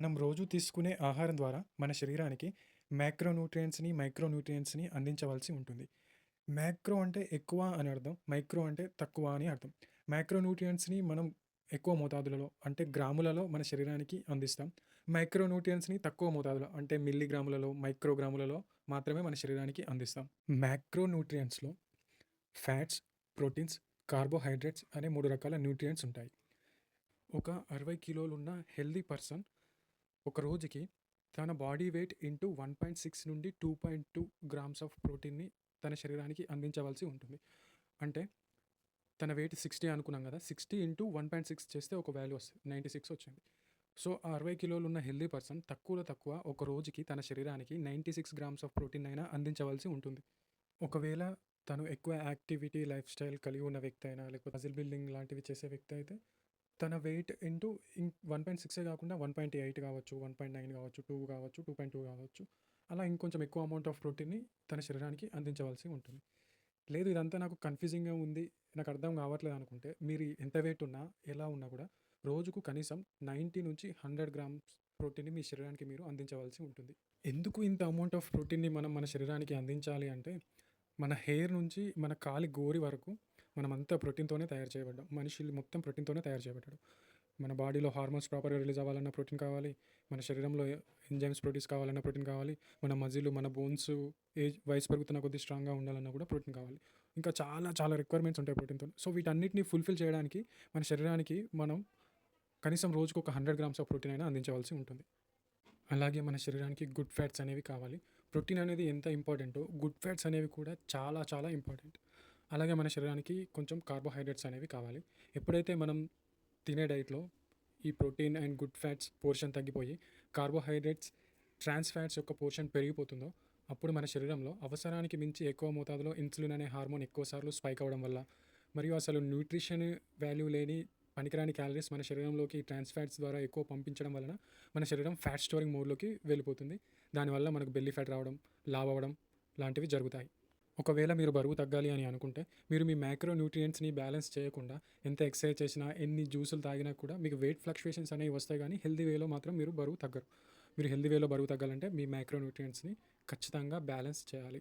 మనం రోజు తీసుకునే ఆహారం ద్వారా మన శరీరానికి మ్యాక్రోన్యూట్రియంట్స్‌ని, మైక్రోన్యూట్రియంట్స్‌ని అందించవలసి ఉంటుంది. మ్యాక్రో అంటే ఎక్కువ అని అర్థం. మైక్రో అంటే తక్కువ అని అర్థం. మ్యాక్రోన్యూట్రియంట్స్‌ని మనం ఎక్కువ మోతాదులలో అంటే గ్రాములలో మన శరీరానికి అందిస్తాం. మైక్రోన్యూట్రియంట్స్‌ని తక్కువ మోతాదులో అంటే మిల్లీగ్రాములలో, మైక్రోగ్రాములలో మాత్రమే మన శరీరానికి అందిస్తాం. మ్యాక్రోన్యూట్రియంట్స్‌లో ఫ్యాట్స్, ప్రోటీన్స్, కార్బోహైడ్రేట్స్ అనే మూడు రకాల న్యూట్రియంట్స్ ఉంటాయి. ఒక 60 కిలోలున్న హెల్దీ పర్సన్ ఒక రోజుకి తన బాడీ వెయిట్ ఇంటూ 1.6 నుండి 2.2 గ్రామ్స్ ఆఫ్ ప్రోటీన్‌ని తన శరీరానికి అందించవలసి ఉంటుంది. అంటే తన వెయిట్ 60 అనుకున్నాం కదా సిక్స్టీ ఇంటూ 1.6 చేస్తే ఒక వాల్యూ వస్తది. 96 వచ్చింది. సో, ఆ 60 కిలోలున్న హెల్తీ పర్సన్ తక్కువలో తక్కువ ఒక రోజుకి తన శరీరానికి 96 గ్రామ్స్ ఆఫ్ ప్రోటీన్ అయినా అందించవలసి ఉంటుంది. ఒకవేళ తను ఎక్కువ యాక్టివిటీ లైఫ్ స్టైల్ కలిగి ఉన్న వ్యక్తి అయినా, లేకపోతే పజిల్ బిల్డింగ్ లాంటివి చేసే వ్యక్తి అయితే తన వెయిట్ ఇంటూ వన్ పాయింట్ సిక్సే కాకుండా 1.8 కావచ్చు, 1.9 కావచ్చు, టూ కావచ్చు, 2.2 కావచ్చు. అలా ఇంకొంచెం ఎక్కువ అమౌంట్ ఆఫ్ ప్రోటీన్‌ని తన శరీరానికి అందించవలసి ఉంటుంది. లేదు ఇదంతా నాకు కన్‌ఫ్యూజింగ్‌గా ఉంది. నాకు అర్థం కావట్లేదు అనుకుంటే మీరు ఎంత వెయిట్ ఉన్నా, ఎలా ఉన్నా కూడా రోజుకు కనీసం 90-100 గ్రామ్స్ ప్రోటీన్‌ని మీ శరీరానికి మీరు అందించవలసి ఉంటుంది. ఎందుకు ఇంత అమౌంట్ ఆఫ్ ప్రోటీన్‌ని మనం మన శరీరానికి అందించాలి అంటే మన హెయిర్ నుంచి మన కాలి గోరి వరకు మనమంతా ప్రోటీన్‌తోనే తయారు చేయబడ్డాం. మనిషి మొత్తం ప్రోటీన్‌తోనే తయారు చేయబడ్డాడు. మన బాడీలో హార్మోన్స్ ప్రాపర్‌గా రిలీజ్ అవ్వాలన్న ప్రోటీన్ కావాలి. మన శరీరంలో ఎంజైమ్స్ ప్రొడ్యూస్ కావాలన్నా ప్రోటీన్ కావాలి. మన మజిల్, మన బోన్స్ ఏజ్ వయసు పెరుగుతున్న కొద్దీ స్ట్రాంగ్‌గా ఉండాలన్నా కూడా ప్రోటీన్ కావాలి. ఇంకా చాలా చాలా రిక్వైర్మెంట్స్ ఉంటాయి ప్రోటీన్తో సో, వీటన్నిటిని ఫుల్‌ఫిల్ చేయడానికి మన శరీరానికి మనం కనీసం రోజుకు ఒక 100 గ్రామ్స్ ఆఫ్ ప్రోటీన్ అయినా అందించవలసి ఉంటుంది. అలాగే మన శరీరానికి గుడ్ ఫ్యాట్స్ అనేవి కావాలి. ప్రోటీన్ అనేది ఎంత ఇంపార్టెంటో గుడ్ ఫ్యాట్స్ అనేవి కూడా చాలా చాలా ఇంపార్టెంట్. అలాగే మన శరీరానికి కొంచెం కార్బోహైడ్రేట్స్ అనేవి కావాలి. ఎప్పుడైతే మనం తినే డైట్‌లో ఈ protein and good fats portion తగ్గిపోయి కార్బోహైడ్రేట్స్, ట్రాన్స్ ఫ్యాట్స్ యొక్క పోర్షన్ పెరిగిపోతుందో అప్పుడు మన శరీరంలో అవసరానికి మించి ఎక్కువ మోతాదులో ఇన్సులిన్ అనే హార్మోన్ ఎక్కువ సార్లు స్పైక్ అవ్వడం వల్ల మరియు అసలు న్యూట్రిషన్ వాల్యూ లేని పనికిరాని క్యాలరీస్ మన శరీరంలోకి ట్రాన్స్ ఫ్యాట్స్ ద్వారా ఎక్కువ పంపించడం వలన మన శరీరం ఫ్యాట్ స్టోరింగ్ మోడ్‌లోకి వెళ్ళిపోతుంది. దానివల్ల మనకు బెల్లీ ఫ్యాట్ రావడం, లావ్ అవ్వడం లాంటివి జరుగుతాయి. ఒకవేళ మీరు బరువు తగ్గాలి అని అనుకుంటే మీరు మీ మ్యాక్రో న్యూట్రియంట్స్‌ని బ్యాలెన్స్ చేయకుండా ఎంత ఎక్సర్సైజ్ చేసినా, ఎన్ని జ్యూసులు తాగినా కూడా మీకు వెయిట్ ఫ్లక్చుయేషన్స్ అనేవి వస్తాయి కానీ హెల్తీ వేలో మాత్రం మీరు బరువు తగ్గరు. మీరు హెల్తీ వేలో బరువు తగ్గాలంటే మీ మ్యాక్రో న్యూట్రియంట్స్‌ని ఖచ్చితంగా బ్యాలెన్స్ చేయాలి.